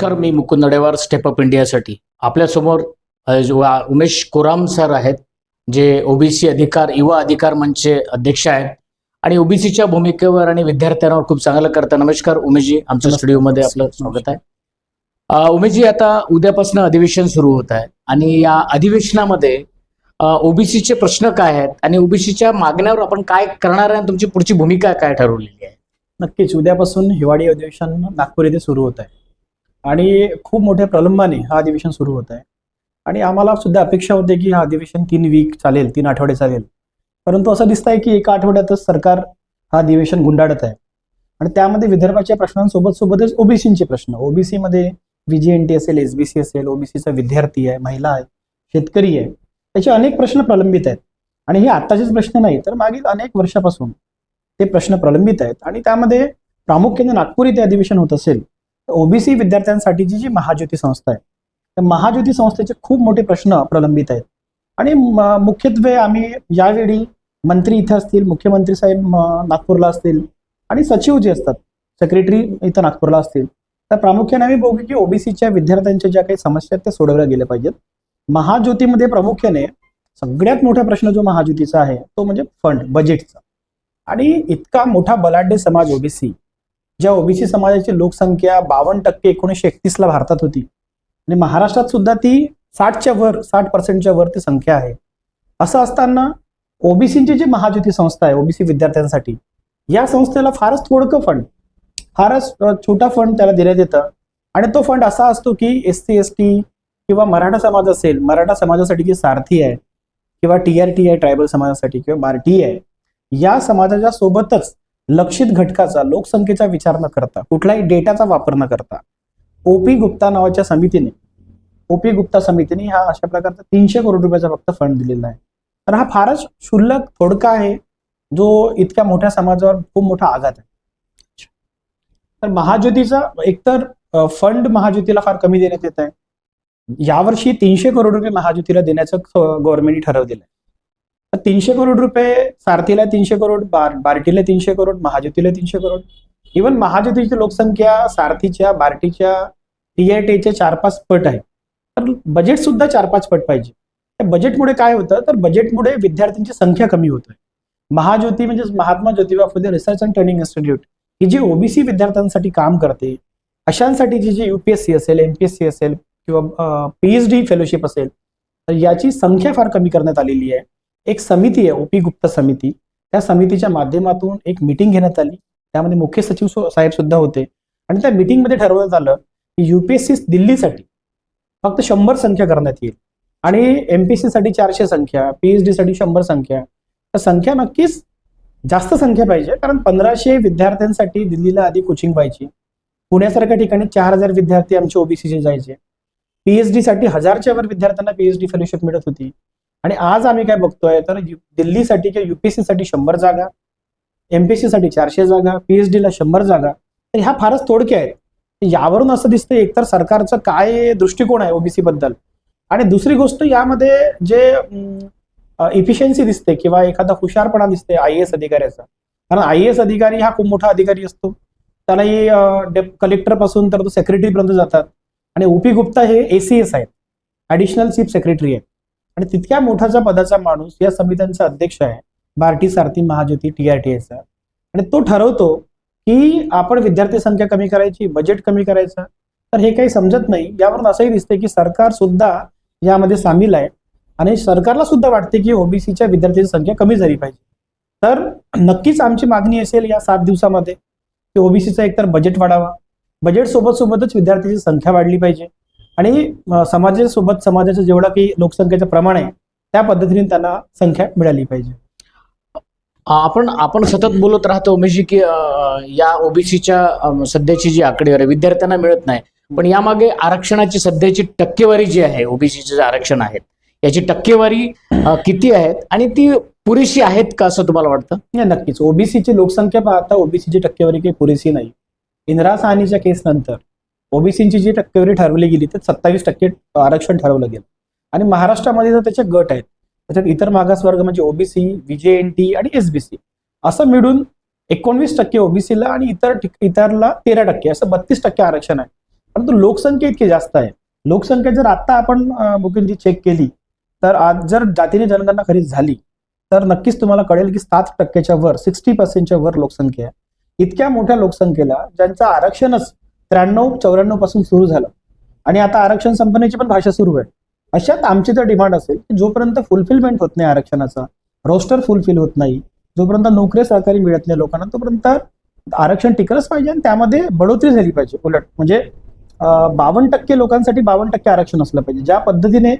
नमस्कार मी Mukund Nadewar step up इंडियासाठी आपल्यासमोर उमेश कोराम सर आहेत जे ओबीसी अधिकार युवा अधिकार मंचचे अध्यक्ष आहेत. आणि ओबीसीच्या भूमिकेवर आणि विद्यार्थ्यांवर खूप चांगलं करतात नमस्कार उमेशजी. आमच्या. स्टुडिओमध्ये आपलं स्वागत आहे. उमेशजी आता उद्यापासून अधिवेशन सुरू होत आहे. आणि या अधिवेशनामध्ये ओबीसीचे प्रश्न काय आहेत? आणि ओबीसीच्या मागण्यावर आपण काय करणार आहे? आणि तुमची पुढची भूमिका काय ठरवलेली आहे? नक्कीच. उद्यापासून हिवाळी अधिवेशन नागपूर येथे सुरू होत आहे. आणि खूप मोठ्या प्रलंबाने हा अधिवेशन सुरू होत आहे. आणि आम्हाला सुद्धा अपेक्षा होते की हा अधिवेशन तीन वीक चालेल तीन आठवडे चालेल. परंतु असं दिसत आहे की एका आठवड्यातच सरकार हा अधिवेशन गुंडाळत आहे. आणि त्यामध्ये विदर्भाच्या प्रश्नांसोबत सोबतच ओबीसीचे प्रश्न. ओबीसी मध्ये व्हीजीएनटी असेल एसबीसी असेल ओबीसीचा विद्यार्थी आहे महिला आहे शेतकरी आहे. त्याचे अनेक प्रश्न प्रलंबित आहेत. आणि हे आत्ताचेच प्रश्न नाही तर मागील अनेक वर्षापासून ते प्रश्न प्रलंबित आहेत. आणि त्यामध्ये प्रामुख्याने नागपूर इथे अधिवेशन होत असेल. ओबीसी विद्यार्थ्यांसाठीची जी महाज्योती संस्था आहे त्या महाज्योती संस्थेचे खूप मोठे प्रश्न प्रलंबित आहेत. आणि मुख्यत्वे आम्ही यावेळी मंत्री इथे असतील मुख्यमंत्री साहेब नागपूरला असतील आणि सचिव जे असतात सेक्रेटरी इथं नागपूरला असतील तर प्रामुख्याने आम्ही बघू की ओबीसीच्या विद्यार्थ्यांच्या ज्या काही समस्या आहेत त्या सोडवल्या गेल्या पाहिजेत. महाज्योतीमध्ये प्रामुख्याने सगळ्यात मोठा प्रश्न जो महाज्योतीचा आहे तो म्हणजे फंड बजेटचा आणि इतका मोठा बलाढ्य समाज ओबीसी ज्या ओबीसी समाजाची लोकसंख्या बावन्न टक्के एकोणीसशे एकतीसला भारतात होती. आणि महाराष्ट्रात सुद्धा ती साठच्या वर साठ पर्सेंटच्या वर ती संख्या आहे. असं असताना ओबीसीची जी महाज्योती संस्था आहे ओबीसी विद्यार्थ्यांसाठी या संस्थेला फारच थोडकं फंड फारच छोटा फंड त्याला देण्यात येतं. आणि तो फंड असा असतो की एस सी एस टी किंवा मराठा समाज असेल मराठा समाजासाठी जी सारथी आहे किंवा टी आर टी आहे ट्रायबल समाजासाठी किंवा बार्टी आहे या समाजाच्या सोबतच लक्षित घटकाचा लोकसंख्येचा विचार न करता कुठलाही डेटाचा वापर न करता ओपी गुप्ता नावाच्या समितीने ओपी गुप्ता समितीने हा अशा प्रकारचा तीनशे करोड रुपयाचा फक्त फंड दिलेला आहे. तर हा फारच क्षुल्लक थोडका आहे जो इतक्या मोठ्या समाजावर खूप मोठा आघात आहे. तर महाज्योतीचा एकतर फंड महाज्योतीला फार कमी देण्यात येत आहे. यावर्षी तीनशे करोड रुपये महाज्योतीला देण्याचं गव्हर्नमेंटने ठरवलेलं आहे. तर तीनशे करोड रुपये सारथीला तीनशे करोड बार बार्टीला तीनशे करोड महाज्योतीला तीनशे करोड. इव्हन महाज्योतीची लोकसंख्या सारथीच्या बार्टीच्या टीआयटीच्या चार पाच पट आहे तर बजेट सुद्धा चार पाच पट पाहिजे. त्या बजेटमुळे काय होतं? तर बजेटमुळे विद्यार्थ्यांची संख्या कमी होते महाज्योती म्हणजे Mahatma Jyotiba Phule research and training institute ही जी ओबीसी विद्यार्थ्यांसाठी काम करते अशांसाठीची जी युपीएससी असेल एमपीएससी असेल किंवा पीएचडी फेलोशिप असेल तर याची संख्या फार कमी करण्यात आलेली आहे. एक समिती आहे ओपी गुप्ता समिती. त्या समितीच्या माध्यमातून एक मिटिंग घेण्यात आली. त्यामध्ये मुख्य सचिव साहेब सुद्धा होते. आणि त्या मिटिंगमध्ये ठरवण्यात आलं की युपीएससी दिल्लीसाठी फक्त शंभर संख्या करण्यात येईल. आणि एमपीएससी साठी चारशे संख्या पीएचडी साठी शंभर संख्या. तर संख्या नक्कीच जास्त संख्या पाहिजे कारण पंधराशे विद्यार्थ्यांसाठी दिल्लीला आधी कोचिंग पाहिजे पुण्यासारख्या ठिकाणी चार हजार विद्यार्थी आमचे ओबीसीचे जायचे. पीएचडी साठी हजारच्या वर विद्यार्थ्यांना पीएचडी फेलोशिप मिळत होती. आणि आज आम्ही काय बघतोय तर यु- दिल्लीसाठी किंवा युपीएससी साठी शंभर जागा एमपीएससी साठी चारशे जागा पीएचडी ला शंभर जागा तर ह्या फारच थोडक्या आहेत. यावरून असं दिसतं एकतर सरकारचं काय दृष्टिकोन आहे ओबीसी बद्दल? आणि दुसरी गोष्ट यामध्ये जे इफिशियन्सी दिसते किंवा एखादा हुशारपणा दिसते आय एस अधिकाऱ्याचा. कारण आय एस अधिकारी हा खूप मोठा अधिकारी असतो. त्यालाही कलेक्टरपासून तर तो सेक्रेटरीपर्यंत जातात. आणि ओपी गुप्ता हे एसीएस आहेत. ऍडिशनल चीफ सेक्रेटरी आहेत. आणि तितक्या मोठाचा पदाचा माणूस या समित्यांचा अध्यक्ष आहे भारती सारथी महाज्योती टीआरटीएचा आणि तो ठरवतो की आपण विद्यार्थी संख्या कमी करायची बजेट कमी करायचं तर हे काही समजत नाही. यावरून असंही दिसते की सरकार सुद्धा यामध्ये सामील आहे. आणि सरकारला सुद्धा वाटते की ओबीसीच्या विद्यार्थ्यांची संख्या कमी झाली पाहिजे. तर नक्कीच आमची मागणी असेल या सात दिवसामध्ये की ओबीसीचा एकतर बजेट वाढावा. बजेट सोबत सोबतच विद्यार्थ्यांची संख्या वाढली पाहिजे. आणि समाजासोबत समाजाचं जेवढं काही लोकसंख्येचं प्रमाण आहे त्या पद्धतीने त्यांना संख्या मिळाली पाहिजे. आपण आपण सतत बोलत राहतो उमेशजी की या ओबीसीच्या सध्याची जी आकडेवारी विद्यार्थ्यांना मिळत नाही. पण यामागे आरक्षणाची सध्याची टक्केवारी जी आहे ओबीसीचे जे आरक्षण आहेत याची टक्केवारी किती आहेत आणि ती पुरेशी आहेत का असं तुम्हाला वाटतं? नाही नक्कीच. ओबीसीची लोकसंख्या पाहता ओबीसीची टक्केवारी काही पुरेशी नाही. इंदिरा साहनीच्या केस नंतर ओबीसींची जी टक्केवारी ठरवली गेली तर सत्तावीस टक्के आरक्षण ठरवलं गेलं. आणि महाराष्ट्रामध्ये जर त्याचे गट आहेत त्याच्यात इतर मागासवर्ग म्हणजे ओबीसी व्हीजेएनटी आणि एसबीसी असं मिळून एकोणवीस टक्के ओबीसीला आणि इतर इतरला तेरा टक्के असं बत्तीस टक्के आरक्षण आहे. परंतु लोकसंख्या इतकी जास्त आहे. लोकसंख्या जर आता आपण बुकिंगची चेक केली तर आज जर जातीने जनगणना खरीच झाली तर नक्कीच तुम्हाला कळेल की सात टक्क्याच्या वर सिक्स्टी पर्सेंटच्या वर लोकसंख्या आहे. इतक्या मोठ्या लोकसंख्येला ज्यांचं आरक्षणच त्र्याण्णव चौऱ्याण्णवपासून सुरू झालं. आणि आता आरक्षण संपण्याची पण भाषा सुरू आहे. अशात आमची तर डिमांड असेल की जोपर्यंत फुलफिलमेंट होत नाही आरक्षणाचा रोस्टर फुलफिल होत नाही जोपर्यंत नोकरी सहकारी मिळत नाही लोकांना तोपर्यंत आरक्षण टिकलंच पाहिजे आणि त्यामध्ये बढोतरी झाली पाहिजे. उलट म्हणजे बावन्न टक्के लोकांसाठी बावन्न टक्के आरक्षण असलं पाहिजे. ज्या पद्धतीने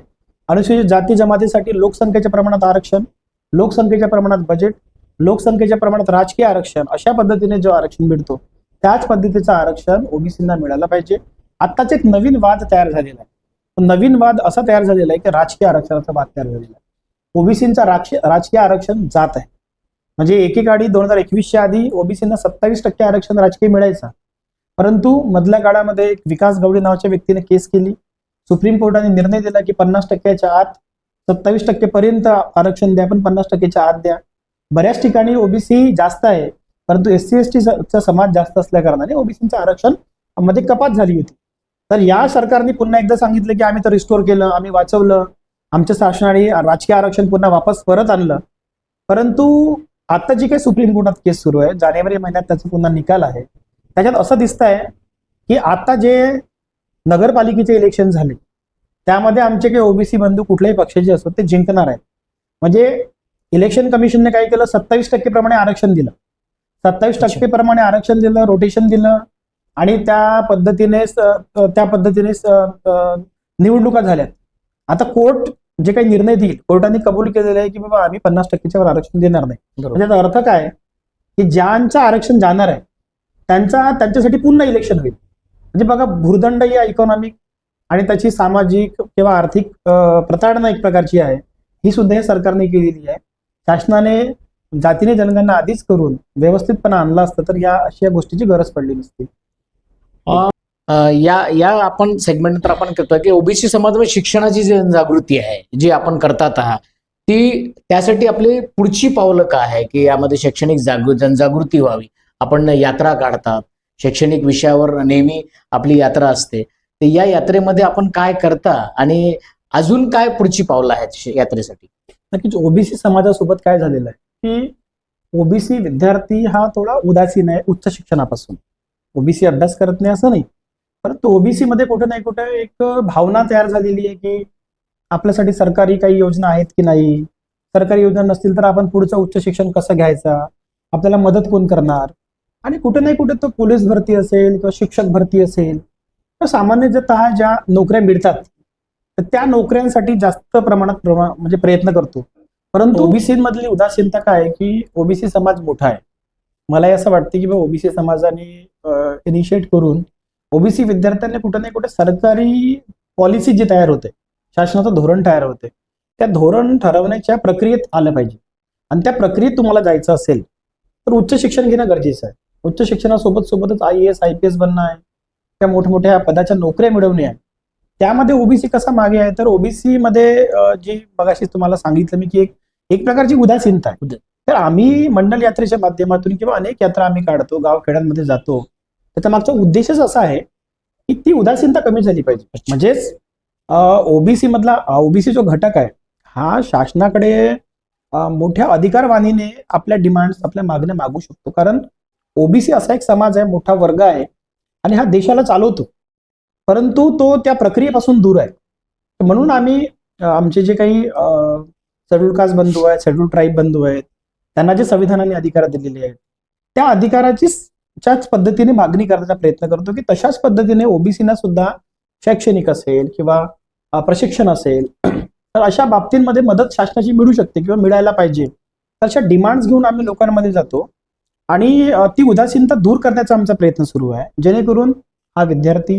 अनुसूचित जाती जमातीसाठी लोकसंख्येच्या प्रमाणात आरक्षण लोकसंख्येच्या प्रमाणात बजेट लोकसंख्येच्या प्रमाणात राजकीय आरक्षण अशा पद्धतीने जो आरक्षण मिळतो त्याच पद्धतीचं आरक्षण ओबीसींना मिळालं पाहिजे. आत्ताच एक नवीन वाद तयार झालेला आहे. नवीन वाद असा तयार झालेला आहे की राजकीय आरक्षणाचा वाद तयार झालेला आहे. ओबीसींचा राजकीय आरक्षण जात आहे. म्हणजे एकेकाळी दोन हजार एकवीसच्या आधी ओबीसींना सत्तावीस टक्के आरक्षण राजकीय मिळायचा. परंतु मधल्या काळामध्ये एक विकास गवळी नावाच्या व्यक्तीने केस केली. सुप्रीम कोर्टाने निर्णय दिला की पन्नास टक्क्याच्या आत सत्तावीस टक्के पर्यंत आरक्षण द्या पण पन्नास टक्क्याच्या आत द्या. बऱ्याच ठिकाणी ओबीसी जास्त आहे. परंतु एस सी एस टीचा समाज जास्त असल्याकारणाने ओबीसीचं आरक्षणमध्ये कपात झाली होती. तर या सरकारने पुन्हा एकदा सांगितलं की आम्ही तर रिस्टोर केलं आम्ही वाचवलं आमच्या शासनाने राजकीय आरक्षण पुन्हा वापस परत आणलं. परंतु आता जी काही सुप्रीम कोर्टात केस सुरू आहे जानेवारी महिन्यात त्याचा पुन्हा निकाल आहे. त्याच्यात असं दिसत आहे की आता जे नगरपालिकेचे इलेक्शन झाले त्यामध्ये आमचे काही ओबीसी बंधू कुठल्याही पक्षाचे असो ते जिंकणार आहेत. म्हणजे इलेक्शन कमिशनने काय केलं सत्तावीस टक्के प्रमाणे आरक्षण दिलं. सत्तावीस टक्के प्रमाणे आरक्षण दिलं रोटेशन दिलं आणि त्या पद्धतीने त्या पद्धतीने निवडणुका झाल्यात. आता कोर्ट जे काही निर्णय देईल कोर्टाने कबूल केलेलं आहे की बाबा आम्ही पन्नास टक्केच्या वर आरक्षण देणार नाही. म्हणजे त्याचा अर्थ काय? की ज्यांचं आरक्षण जाणार आहे त्यांचा त्यांच्यासाठी पुन्हा इलेक्शन होईल. म्हणजे बघा भूर्दंड या इकॉनॉमिक आणि त्याची सामाजिक किंवा आर्थिक प्रताडणा एक प्रकारची आहे. ही सुद्धा या सरकारने केलेली आहे. शासनाने जातीने जनगणना आधीच करून व्यवस्थितपणा आणला असतं तर या अशा गोष्टीची गरज पडली नसती. या या आपण सेगमेंट नंतर आपण करतोय की ओबीसी समाजामध्ये शिक्षणाची जी जनजागृती आहे जी आपण करतात आहात ती त्यासाठी आपली पुढची पावलं काय आहे? की यामध्ये शैक्षणिक जागृ जनजागृती व्हावी. आपण यात्रा काढतात. शैक्षणिक विषयावर नेहमी आपली यात्रा असते. तर या यात्रेमध्ये आपण काय करता आणि अजून काय पुढची पावलं आहेत यात्रेसाठी? नक्कीच ओबीसी समाजासोबत काय झालेलं आहे? की ओबीसी विद्यार्थी हा थोडा उदासीन आहे उच्च शिक्षणापासून. ओबीसी अभ्यास करत नाही असं नाही. परंतु ओबीसी मध्ये कुठे नाही कुठे एक भावना तयार झालेली आहे की आपल्यासाठी सरकारी काही योजना आहेत की नाही? सरकारी योजना नसतील तर आपण पुढचं उच्च शिक्षण कसं घ्यायचं? आपल्याला मदत कोण करणार? आणि कुठे नाही कुठे तो पोलीस भरती असेल किंवा शिक्षक भरती असेल तर सामान्यतः ज्या नोकऱ्या मिळतात तर त्या नोकऱ्यांसाठी जास्त प्रमाणात म्हणजे प्रयत्न करतो. परंतु ओबीसी मधली उदासीनता काय आहे की ओबीसी समाज मोठा आहे? मला असं वाटतं की ओबीसी समाजाने इनिशिएट करून ओबीसी विद्यार्थ्यांना कुठे ना कुठे सरकारी पॉलिसी जी तयार होते शासनाचं धोरण तयार होते त्या धोरण ठरवण्याच्या प्रक्रियेत आलं पाहिजे. आणि त्या प्रक्रियेत तुम्हाला जायचं असेल तर उच्च शिक्षण घेणं गरजेचं आहे. उच्च शिक्षणासोबत सोबतच I S I P S बनणं आहे. त्या मोठमोठ्या पदाच्या नोकऱ्या मिळवणे आहे. त्यामध्ये ओबीसी कसा मागे आहे? तर ओबीसी मध्ये जी बघाशी तुम्हाला सांगितलं मी की एक एक प्रकारची उदासीनता आहे. तर आम्ही मंडल यात्रेच्या माध्यमातून किंवा अनेक यात्रा आम्ही काढतो गावखेड्यांमध्ये जातो. त्याचा मागचा उद्देशच असा आहे की ती उदासीनता कमी झाली पाहिजे. म्हणजेच ओबीसी मधला ओबीसी जो घटक आहे हा शासनाकडे मोठ्या अधिकारवाणीने आपल्या डिमांड्स आपल्या मागण्या मागू शकतो. कारण ओबीसी असा एक समाज आहे मोठा वर्ग आहे आणि हा देशाला चालवतो. परंतु तो त्या प्रक्रियेपासून दूर आहे. म्हणून आम्ही आमचे जे काही शेड्यूल कास्ट बंधू आहेत शेड्यूल ट्राईब बंधू आहेत त्यांना जे संविधानाने अधिकार दिलेले आहेत त्या अधिकाराची पद्धतीने मागणी करण्याचा प्रयत्न करतो की तशाच पद्धतीने ओबीसीना सुद्धा शैक्षणिक असेल किंवा प्रशिक्षण असेल तर अशा बाबतींमध्ये मदत शासनाची मिळू शकते किंवा मिळायला पाहिजे. अशा डिमांड्स घेऊन आम्ही लोकांमध्ये जातो आणि ती उदासीनता दूर करण्याचा आमचा प्रयत्न सुरू आहे. जेणेकरून हा विद्यार्थी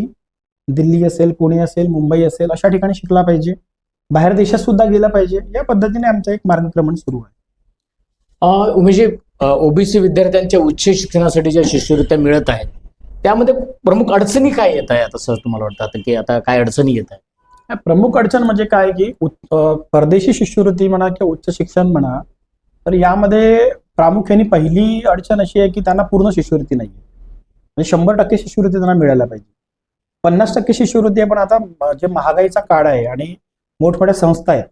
दिल्ली असेल पुणे असेल मुंबई असेल अशा ठिकाणी शिकला पाहिजे. बाहेर देशात सुद्धा गेला पाहिजे. या पद्धतीने आमचं एक मार्गक्रमण सुरू आहे. उमेश ओबीसी विद्यार्थ्यांच्या उच्च शिक्षणासाठी ज्या शिष्यवृत्त्या मिळत आहेत त्यामध्ये प्रमुख अडचणी काय येत आहेत असं तुम्हाला वाटतं? की आता काय अडचणी येत आहेत? प्रमुख अडचण म्हणजे काय की परदेशी शिष्यवृत्ती म्हणा किंवा उच्च शिक्षण म्हणा तर यामध्ये प्रामुख्याने पहिली अडचण अशी आहे की त्यांना पूर्ण शिष्यवृत्ती नाही म्हणजे शंभर टक्के शिष्यवृत्ती त्यांना मिळायला पाहिजे. पन्नास टक्के शिष्यवृत्ती आहे पण आता जे महागाईचा काळ आहे आणि मोठमोठ्या संस्था आहेत.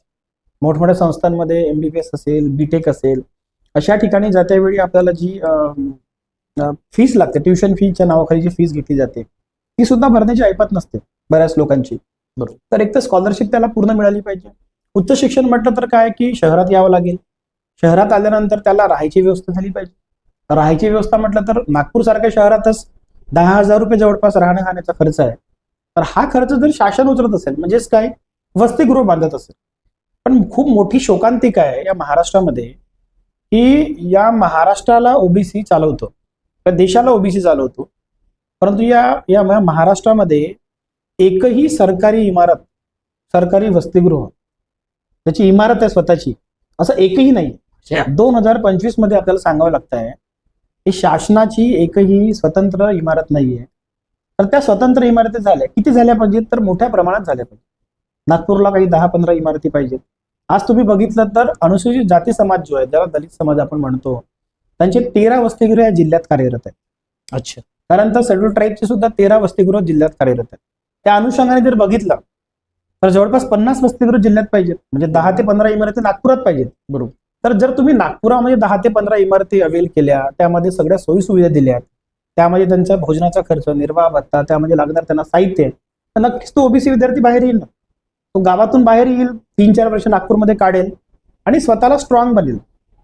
मोठमोठ्या संस्थांमध्ये एमबीबीएस असेल बीटेक असेल अशा ठिकाणी जात्यावेळी आपल्याला जी फीस लागते ट्युशन फीच्या नावाखाली जी फीस घेतली जाते ती सुद्धा भरण्याची ऐपत नसते बऱ्याच लोकांची. बरोबर. तर एक तर स्कॉलरशिप त्याला पूर्ण मिळाली पाहिजे. उच्च शिक्षण म्हटलं तर काय की शहरात यावं लागेल. शहरात आल्यानंतर त्याला राहायची व्यवस्था झाली पाहिजे. राहायची व्यवस्था म्हटलं तर नागपूर सारख्या शहरातच दहा हजार रुपये जवळपास राहण्या खाण्याचा खर्च आहे. तर हा खर्च जर शासन उचलत असेल म्हणजेच काय? वसतिगृह बांधत असेल. पण खूप मोठी शोकांतिका आहे या महाराष्ट्रामध्ये की या महाराष्ट्राला ओबीसी चालवतो. त्या देशाला ओबीसी चालवतो. परंतु या या महाराष्ट्रामध्ये एकही सरकारी इमारत सरकारी वसतिगृह त्याची इमारत आहे स्वतःची असं एकही नाही. दोन हजार पंचवीसमध्ये आपल्याला सांगावं लागत आहे की शासनाची एकही स्वतंत्र इमारत नाहीये. तर त्या स्वतंत्र इमारती झाल्या. किती झाल्या पाहिजेत? तर मोठ्या प्रमाणात झाल्या पाहिजेत. नागपूरला काही दहा पंधरा इमारती पाहिजेत. आज तुम्ही बघितलं तर अनुसूचित जाती समाज जो आहे ज्याला दलित समाज आपण म्हणतो त्यांचे तेरा वसतिगृह या जिल्ह्यात कार्यरत आहेत. अच्छा. त्यानंतर शेड्यूल ट्राईबचे सुद्धा तेरा वसतिगृह जिल्ह्यात कार्यरत आहेत. त्या अनुषंगाने जर बघितलं तर जवळपास पन्नास वसतिगृह जिल्ह्यात पाहिजेत. म्हणजे दहा ते पंधरा इमारती नागपुरात पाहिजेत. बरोबर. तर जर तुम्ही नागपुरामध्ये दहा ते पंधरा इमारती अवेल केल्या त्यामध्ये सगळ्या सोयी सुविधा दिल्या त्यामध्ये त्यांचा भोजनाचा खर्च निर्वाह भत्ता त्यामध्ये लागणार त्यांना साहित्य तर नक्कीच तो ओबीसी विद्यार्थी बाहेर येईल ना. तो गावातून बाहेर येईल तीन चार वर्ष नागपूरमध्ये काढेल आणि स्वतःला स्ट्रॉंग बनेल.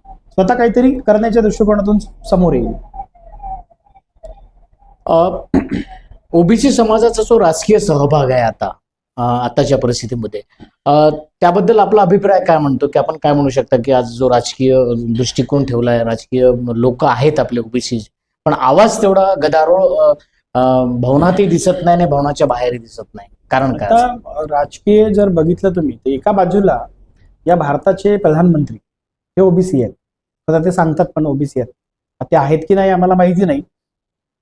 स्वतः काहीतरी करण्याच्या दृष्टिकोनातून समोर येईल. ओबीसी समाजाचा जो राजकीय सहभाग आहे आता आताच्या परिस्थितीमध्ये त्याबद्दल आपला अभिप्राय काय म्हणतो? की आपण काय म्हणू शकता की आज जो राजकीय दृष्टिकोन ठेवलाय राजकीय लोक आहेत आपले ओबीसी पण आवाज तेवढा गदारोळ भवनातही दिसत नाही आणि भवनाच्या बाहेरही दिसत नाही. कारण काय? असं? आता राजकीय जर बघितलं तुम्ही तर एका बाजूला या भारताचे प्रधानमंत्री हे ओबीसी आहेत. आता ते सांगतात पण ओबीसी आहेत. ते आहेत की नाही आम्हाला माहिती नाही.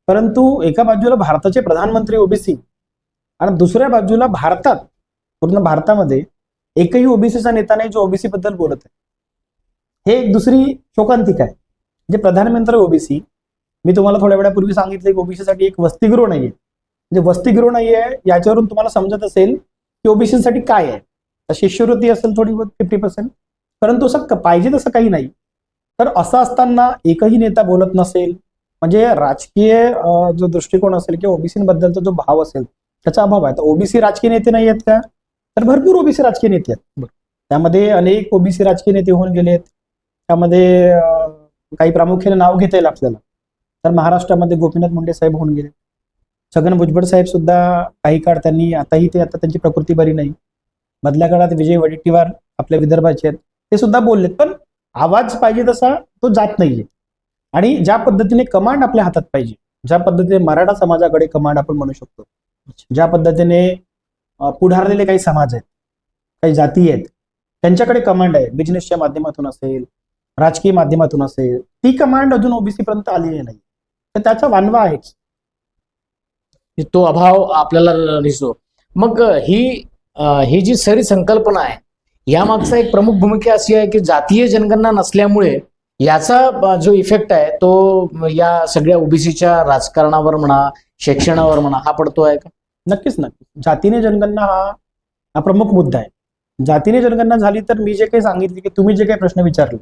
परंतु एका बाजूला भारताचे प्रधानमंत्री ओबीसी आणि दुसऱ्या बाजूला भारतात पूर्ण भारतामध्ये एकही ओबीसीचा नेता नाही जो ओबीसी बद्दल बोलत आहे. हे एक दुसरी शोकांतिका आहे. म्हणजे प्रधानमंत्री ओबीसी मी तुम्हाला थोड्या वेळापूर्वी सांगितले की ओबीसीसाठी एक वसतिगृह नाहीये. म्हणजे वसतिगृह नाहीये याच्यावरून तुम्हाला समजत असेल की ओबीसीसाठी काय आहे. तर शिष्यवृत्ती असेल थोडी फिफ्टी पर्सेंट परंतु असं पाहिजे तसं काही नाही. तर असं असताना एकही नेता बोलत नसेल म्हणजे राजकीय जो दृष्टिकोन असेल किंवा ओबीसी बद्दलचा जो भाव असेल त्याचा अभाव आहे. तर ओबीसी राजकीय नेते नाही आहेत का? तर भरपूर ओबीसी राजकीय नेते आहेत. त्यामध्ये अनेक ओबीसी राजकीय नेते होऊन गेलेत. त्यामध्ये अं, काही प्रामुख्याने नाव घेता येईल आपल्याला. तर महाराष्ट्रामध्ये गोपीनाथ मुंडे साहेब होऊन गेले. छगन भुजबळ साहेब सुद्धा काही काळ त्यांनी आताही ते आता त्यांची प्रकृती बरी नाही. मधल्या काळात विजय वडेट्टीवार आपल्या विदर्भाचे आहेत ते सुद्धा बोललेत पण आवाज पाहिजे तसा तो जात नाहीये. आणि ज्या पद्धतीने कमांड आपल्या हातात पाहिजे ज्या पद्धतीने मराठा समाजाकडे कमांड आपण म्हणू शकतो ज्या पद्धतीने पुढारलेले काही समाज आहेत काही जाती आहेत त्यांच्याकडे कमांड आहे. बिझनेसच्या माध्यमातून असेल राजकीय माध्यमातून असेल ती कमांड अजून ओबीसी पर्यंत आलेली नाही. तर त्याचा वानवा आहेच. तो अभाव आपल्याला दिसतो. मग ही ही जी सरी संकल्पना आहे या मागचा एक प्रमुख भूमिका अशी आहे की जातीय जनगणना नसल्यामुळे याचा जो इफेक्ट आहे तो या सगळ्या ओबीसीच्या राजकारणावर म्हणा शिक्षणावर म्हणा हा पडतो आहे का? नक्कीच नक्कीच. जातीने जनगणना हा हा प्रमुख मुद्दा आहे. जातीने जनगणना झाली तर मी जे काही सांगितले की तुम्ही जे काही प्रश्न विचारले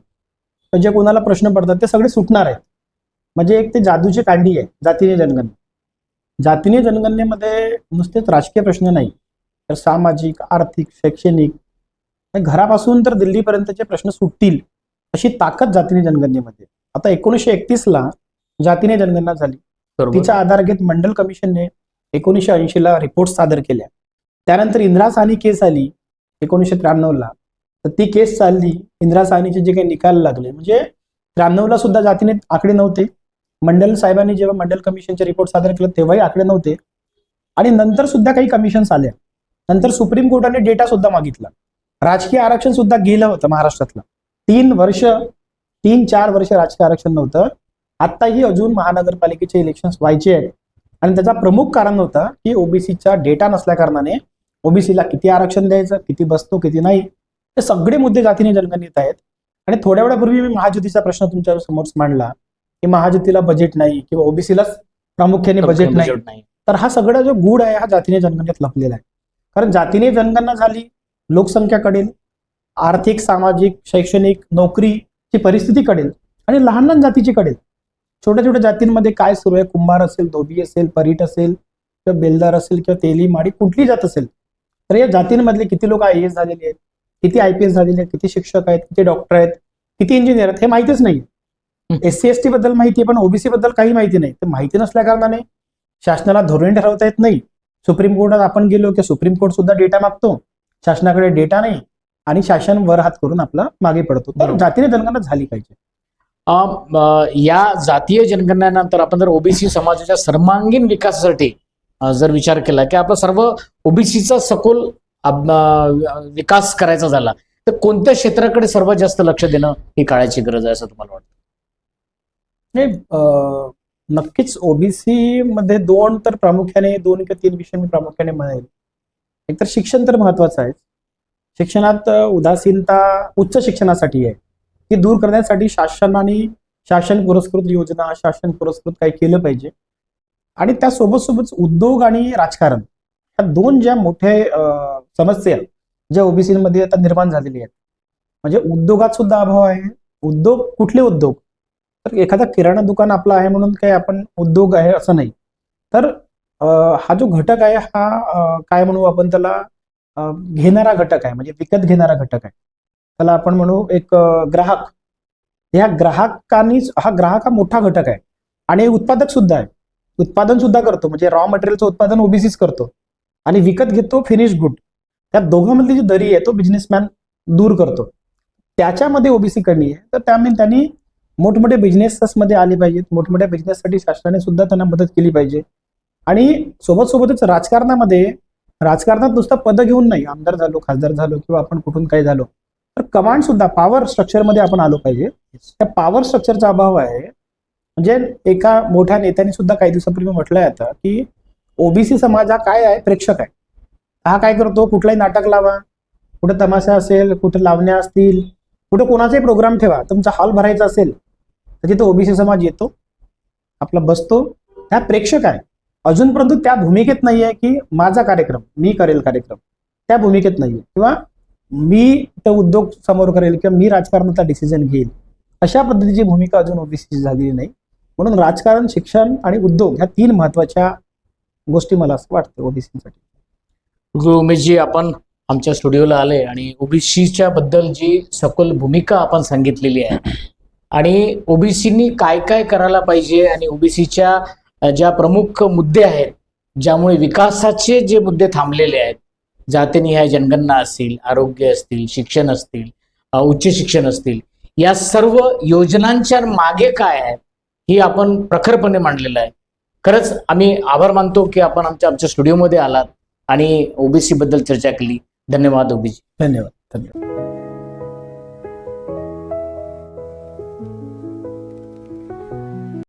तर जे कोणाला प्रश्न पडतात ते सगळे सुटणार आहेत. म्हणजे एक ते जादूची कांडी आहे जातीने जनगणना. जातीने जनगणनेमध्ये नुसतेच राजकीय प्रश्न नाही तर सामाजिक आर्थिक शैक्षणिक घरापासून तर दिल्लीपर्यंतचे प्रश्न सुटतील अशी ताकद जातीने जनगणनेमध्ये. आता एकोणीसशे एकतीस ला जातीने जनगणना झाली. तिचा आधार घेत मंडल कमिशनने एकोणीसशे ऐंशी ला रिपोर्ट सादर केल्या. त्यानंतर इंदिरा साहनी केस आली एकोणीसशे त्र्याण्णव ला तर ती केस चालली इंदिरा साहनीचे जे काही निकाल लागले म्हणजे त्र्याण्णव ला सुद्धा जातीने आकडे नव्हते. मंडल साहेबांनी जेव्हा मंडल कमिशनचे रिपोर्ट सादर केलं तेव्हाही आकडे नव्हते. आणि नंतर सुद्धा काही कमिशन्स आल्या. नंतर सुप्रीम कोर्टाने डेटा सुद्धा मागितला. राजकीय आरक्षण सुद्धा गेलं होतं महाराष्ट्रातलं. तीन वर्ष तीन चार वर्ष राजकीय आरक्षण नव्हतं. आत्ताही अजून महानगरपालिकेचे इलेक्शन व्हायचे आहेत. आणि त्याचा प्रमुख कारण होता की ओबीसीचा डेटा नसल्या कारणाने ओबीसीला किती आरक्षण द्यायचं किती बसतो किती नाही हे सगळे मुद्दे जातीने जनगणनेत आहेत. आणि थोड्या वेळापूर्वी मी महाज्योतीचा प्रश्न तुमच्यासमोर मांडला. की महायुतीला बजेट नाही किंवा ओबीसीलाच प्रामुख्याने बजेट नाही. तर हा सगळा जो गुड आहे हा जातीने जनगणनेत लपलेला आहे. कारण जातीने जनगणना झाली लोकसंख्या कळेल आर्थिक सामाजिक शैक्षणिक नोकरीची परिस्थिती कळेल आणि लहान लहान जातीची कळेल छोट्या छोट्या जातींमध्ये काय सुरू आहे? कुंभार असेल धोबी असेल परीट असेल किंवा बेलदार असेल किंवा तेली माडी कुठली जात असेल. तर या जातींमधले किती लोक आय एस झालेले आहेत? किती आय पी एस झालेले आहेत? किती शिक्षक आहेत? किती डॉक्टर आहेत? किती इंजिनियर आहेत? हे माहितीच नाही एस सी एस टी बद्दल माहिती आहे पण ओबीसी बद्दल काही माहिती नाही. तर माहिती नसल्या कारणाने शासनाला धोरण ठरवता येत नाही. सुप्रीम कोर्टात आपण गेलो की सुप्रीम कोर्ट सुद्धा डेटा मागतो. शासनाकडे डेटा नाही आणि शासन वर हात करून आपला मागे पडतो. तर. जातीने जनगणना झाली पाहिजे. या जातीय जनगणनेनंतर आपण जर ओबीसी समाजाच्या सर्वांगीण विकासासाठी जर विचार केला की आपला सर्व ओबीसीचा सखोल विकास करायचा झाला तर कोणत्या क्षेत्राकडे सर्वात जास्त लक्ष देणं ही काळाची गरज आहे असं तुम्हाला वाटतं? नाही नक्कीच ओबीसी मध्ये दोन तर प्रामुख्याने दोन किंवा तीन विषय मी प्रामुख्याने म्हणेल. एक तर शिक्षण तर महत्वाचं आहे. शिक्षणात उदासीनता उच्च शिक्षणासाठी आहे. ती दूर करण्यासाठी शासनाने शासन पुरस्कृत योजना शासन पुरस्कृत काही केलं पाहिजे. आणि त्यासोबत सोबत उद्योग आणि राजकारण ह्या दोन ज्या मोठ्या समस्या ज्या ओबीसीमध्ये आता निर्माण झालेल्या आहेत. म्हणजे उद्योगात सुद्धा अभाव आहे. उद्योग कुठले उद्योग? तर एखादा किराणा दुकान आपला आहे म्हणून काही आपण उद्योग आहे असं नाही. तर हा जो घटक आहे हा काय म्हणू आपण त्याला? घेणारा घटक आहे म्हणजे विकत घेणारा घटक आहे. त्याला आपण म्हणू एक ग्राहक. ह्या ग्राहकांनीच हा ग्राहक हा मोठा घटक आहे. आणि उत्पादक सुद्धा आहे. उत्पादन सुद्धा करतो म्हणजे रॉ मटेरियलचं उत्पादन ओबीसीच करतो. आणि विकत घेतो फिनिश गुड त्या दोघांमधली जी दरी आहे तो बिझनेसमॅन दूर करतो. त्याच्यामध्ये ओबीसी कमी आहे. तर त्यामुळे त्यांनी मोठमोठे बिझनेसमध्ये आले पाहिजेत. मोठमोठ्या बिझनेससाठी शासनाने सुद्धा त्यांना मदत केली पाहिजे. आणि सोबत सोबतच राजकारणामध्ये राजकारणात नुसतं पद घेऊन नाही आमदार झालो खासदार झालो किंवा आपण कुठून काही झालो तर कमांड सुद्धा पॉवर स्ट्रक्चरमध्ये आपण आलो पाहिजे. त्या पॉवर स्ट्रक्चरचा अभाव आहे म्हणजे एका मोठ्या नेत्याने सुद्धा काही दिवसापूर्वी म्हटलंय आता की ओबीसी समाज हा काय आहे? प्रेक्षक आहे. हा काय करतो? कुठलाही नाटक लावा. कुठे तमाशा असेल कुठे लावण्या असतील कुठं कोणाचाही प्रोग्राम ठेवा तुमचा हॉल भरायचा असेल तर तिथं ओबीसी समाज येतो आपला बसतो. हा प्रेक्षक आहे. अजूनपर्यंत त्या भूमिकेत नाही आहे की माझा कार्यक्रम मी करेल कार्यक्रम. त्या भूमिकेत नाही आहे किंवा मी तो उद्योग समोर करेल किंवा मी राजकारणाचा डिसिजन घेईल. अशा पद्धतीची भूमिका अजून ओबीसीची झालेली नाही. म्हणून राजकारण शिक्षण आणि उद्योग ह्या तीन महत्त्वाच्या गोष्टी मला असं वाटतं ओबीसीसाठी गुरु उमेशजी आपण आमच्या स्टुडिओला आले आणि ओबीसीच्या बद्दल जी सखोल भूमिका आपण सांगितलेली आहे. आणि ओबीसीनी काय काय करायला पाहिजे आणि ओबीसीच्या ज्या प्रमुख मुद्दे आहेत ज्यामुळे विकासाचे जे मुद्दे थांबलेले आहेत जातीनिहाय जनगणना असतील आरोग्य असतील शिक्षण असतील उच्च शिक्षण असतील या सर्व योजनांच्या मागे काय आहे ही आपण प्रखरपणे मांडलेलं आहे. खरंच आम्ही आभार मानतो की आपण आमच्या आमच्या स्टुडिओमध्ये आलात आणि ओबीसी बद्दल चर्चा केली. धन्यवाद ओबीजी. धन्यवाद. धन्यवाद.